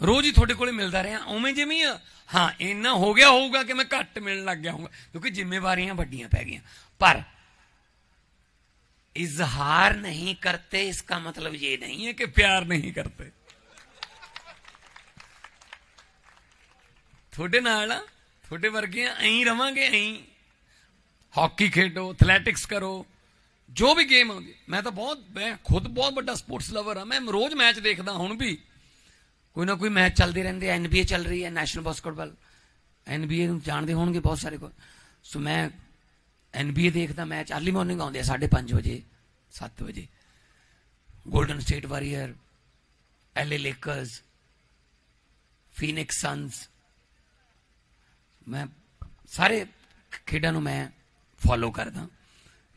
ਰੋਜ਼ ਹੀ ਤੁਹਾਡੇ ਕੋਲੇ ਮਿਲਦਾ ਰਿਹਾ ਉਵੇਂ ਜਿਵੇਂ ਹੀ ਆ। ਹਾਂ ਇੰਨਾ ਹੋ ਗਿਆ ਹੋਊਗਾ ਕਿ ਮੈਂ ਘੱਟ ਮਿਲਣ ਲੱਗ ਗਿਆ ਹੋਊਗਾ ਕਿਉਂਕਿ ਜ਼ਿੰਮੇਵਾਰੀਆਂ ਵੱਡੀਆਂ ਪੈ ਗਈਆਂ ਪਰ इजहार नहीं करते इसका मतलब ये नहीं है कि प्यार नहीं करते ਤੁਹਾਡੇ ਨਾਲ ਆ ਤੁਹਾਡੇ ਵਰਗੇ ਆ ਐਂ ਰਵਾਂਗੇ ਐਂ ਹਾਕੀ ਖੇਡੋ ਐਥਲੈਟਿਕਸ ਕਰੋ ਜੋ ਵੀ ਗੇਮ ਆਉਂਦੀ ਮੈਂ ਤਾਂ ਬਹੁਤ ਮੈਂ ਖੁਦ ਬਹੁਤ ਵੱਡਾ ਸਪੋਰਟਸ ਲਵਰ ਆ ਮੈਂ ਰੋਜ਼ ਮੈਚ ਦੇਖਦਾ ਹੁਣ ਵੀ ਕੋਈ ਨਾ ਕੋਈ ਮੈਚ ਚੱਲਦੇ ਰਹਿੰਦੇ ਆ ਐਨਬੀਏ ਚੱਲ ਰਹੀ ਹੈ ਨੈਸ਼ਨਲ ਬਾਸਕਟਬਾਲ ਐਨਬੀਏ ਨੂੰ ਜਾਣਦੇ ਹੋਣਗੇ ਬਹੁਤ ਸਾਰੇ ਕੋ ਸੋ ਮੈਂ ਐਨਬੀਏ ਦੇਖਦਾ, ਮੈਚ ਅਰਲੀ ਮਾਰਨਿੰਗ ਆਉਂਦੇ ਆ 5:30 ਵਜੇ 7 ਵਜੇ। Golden State Warrior LA Lakers Phoenix Suns ਮੈਂ ਸਾਰੇ ਖੇਡਾਂ ਨੂੰ ਮੈਂ ਫੋਲੋ ਕਰਦਾ।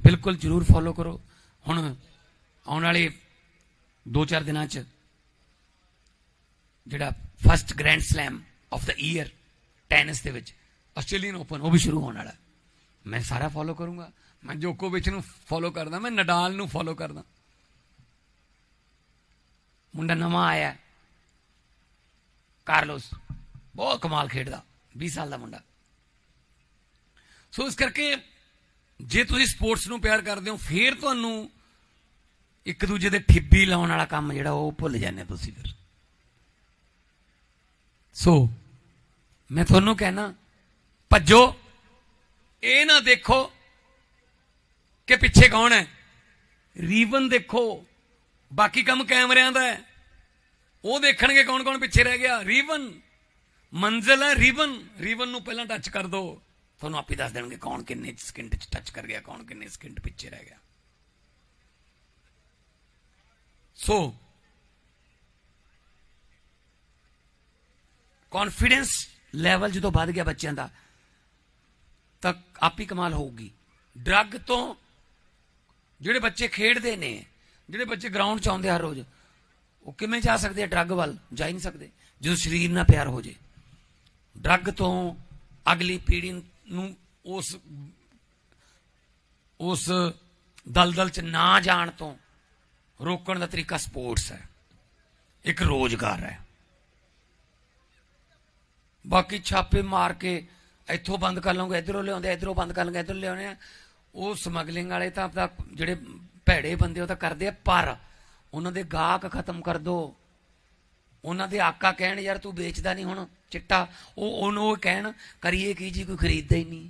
ਬਿਲਕੁਲ ਜਰੂਰ ਫੋਲੋ ਕਰੋ। ਹੁਣ ਆਉਣ ਵਾਲੇ 2-4 ਦਿਨਾਂ 'ਚ ਜਿਹੜਾ first grand slam of the year tennis ਦੇ ਵਿੱਚ ਆਸਟ੍ਰੇਲੀਅਨ ਓਪਨ ਉਹ ਵੀ ਸ਼ੁਰੂ ਹੋਣ ਵਾਲਾ। ਮੈਂ ਸਾਰਾ ਫੋਲੋ ਕਰੂੰਗਾ। ਮੈਂ ਜੋਕੋਵਿਚ ਨੂੰ ਫੋਲੋ ਕਰਦਾ, ਮੈਂ ਨਡਾਲ ਨੂੰ ਫੋਲੋ ਕਰਦਾ। ਮੁੰਡਾ ਨਵਾਂ ਆਇਆ ਕਾਰਲੋਸ ਬਹੁਤ ਕਮਾਲ ਖੇਡਦਾ 20 ਸਾਲ ਦਾ ਮੁੰਡਾ। ਸੋ ਇਸ ਕਰਕੇ ਜੇ ਤੁਸੀਂ ਸਪੋਰਟਸ ਨੂੰ ਪਿਆਰ ਕਰਦੇ ਹੋ, ਫੇਰ ਤੁਹਾਨੂੰ ਇੱਕ ਦੂਜੇ ਦੇ ਠਿੱਬੀ ਲਾਉਣ ਵਾਲਾ ਕੰਮ ਜਿਹੜਾ ਉਹ ਭੁੱਲ ਜਾਂਦੇ ਤੁਸੀਂ ਫਿਰ। ਸੋ ਮੈਂ ਤੁਹਾਨੂੰ ਕਹਿਣਾ, ਭੱਜੋ। ਇਹ ਨਾ ਦੇਖੋ ਕਿ ਪਿੱਛੇ ਕੌਣ ਹੈ। ਰੀਵਨ ਦੇਖੋ, ਬਾਕੀ ਕੰਮ ਕੈਮਰਿਆਂ ਦਾ ਹੈ। ਉਹ ਦੇਖਣਗੇ ਕੌਣ ਕੌਣ ਪਿੱਛੇ ਰਹਿ ਗਿਆ। ਰੀਵਨ, ਮੰਜ਼ਿਲ ਹੈ ਰੀਵਨ। ਰੀਵਨ ਨੂੰ ਪਹਿਲਾਂ ਟੱਚ ਕਰ ਦਿਓ ਤੁਹਾਨੂੰ ਆਪੇ ਦੱਸ ਦੇਣਗੇ ਕੌਣ ਕਿੰਨੇ ਸਕਿੰਟ ਚ ਟੱਚ ਕਰ ਗਿਆ, ਕੌਣ ਕਿੰਨੇ ਸਕਿੰਟ ਪਿੱਛੇ ਰਹਿ ਗਿਆ। ਸੋ ਕੌਨਫੀਡੈਂਸ ਲੈਵਲ ਜਦੋਂ ਵੱਧ ਗਿਆ ਬੱਚਿਆਂ ਦਾ, ਤਾਂ ਆਪ ਹੀ ਕਮਾਲ ਹੋਊਗੀ। ਡਰੱਗ ਤੋਂ ਜਿਹੜੇ ਬੱਚੇ ਖੇਡਦੇ ਨੇ, ਜਿਹੜੇ ਬੱਚੇ ਗਰਾਊਂਡ 'ਚ ਆਉਂਦੇ ਹਰ ਰੋਜ਼, ਉਹ ਕਿਵੇਂ ਜਾ ਸਕਦੇ ਆ ਡਰੱਗ ਵੱਲ? ਜਾ ਹੀ ਨਹੀਂ ਸਕਦੇ। ਜਦੋਂ ਸਰੀਰ ਨਾਲ ਪਿਆਰ ਹੋ ਜੇ। ਡਰੱਗ ਤੋਂ ਅਗਲੀ ਪੀੜ੍ਹੀ ਨੂੰ ਉਸ ਉਸ ਦਲਦਲ 'ਚ ਨਾ ਜਾਣ ਤੋਂ ਰੋਕਣ ਦਾ ਤਰੀਕਾ ਸਪੋਰਟਸ ਹੈ। ਇੱਕ ਰੋਜ਼ਗਾਰ ਹੈ। ਬਾਕੀ ਛਾਪੇ ਮਾਰ ਕੇ ਇੱਥੋਂ ਬੰਦ ਕਰ ਲਵਾਂਗੇ, ਇਧਰੋਂ ਲਿਆਉਂਦੇ ਇਧਰੋਂ ਬੰਦ ਕਰ ਲਾਂਗੇ ਇਧਰੋਂ ਲਿਆਉਂਦੇ ਆ। ਉਹ ਸਮਗਲਿੰਗ ਵਾਲੇ ਤਾਂ ਆਪਦਾ ਜਿਹੜੇ ਭੈੜੇ ਬੰਦੇ ਉਹ ਤਾਂ ਕਰਦੇ ਆ, ਪਰ ਉਹਨਾਂ ਦੇ ਗਾਹਕ ਖਤਮ ਕਰ ਦੋ। ਉਹਨਾਂ ਦੇ ਆਕਾ ਕਹਿਣ, ਯਾਰ ਤੂੰ ਵੇਚਦਾ ਨਹੀਂ ਹੁਣ ਚਿੱਟਾ। ਉਹ ਉਹਨੂੰ ਉਹ ਕਹਿਣ, ਕਰੀਏ ਕੀ ਜੀ, ਕੋਈ ਖਰੀਦਦਾ ਹੀ ਨਹੀਂ।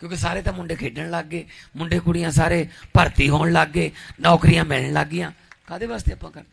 ਕਿਉਂਕਿ ਸਾਰੇ ਤਾਂ ਮੁੰਡੇ ਖੇਡਣ ਲੱਗ ਗਏ, ਮੁੰਡੇ ਕੁੜੀਆਂ ਸਾਰੇ ਭਰਤੀ ਹੋਣ ਲੱਗ ਗਏ, ਨੌਕਰੀਆਂ ਮਿਲਣ ਲੱਗ ਗਈਆਂ ਕਾਦੇ ਵਾਸਤੇ ਆਪਾਂ ਕਰ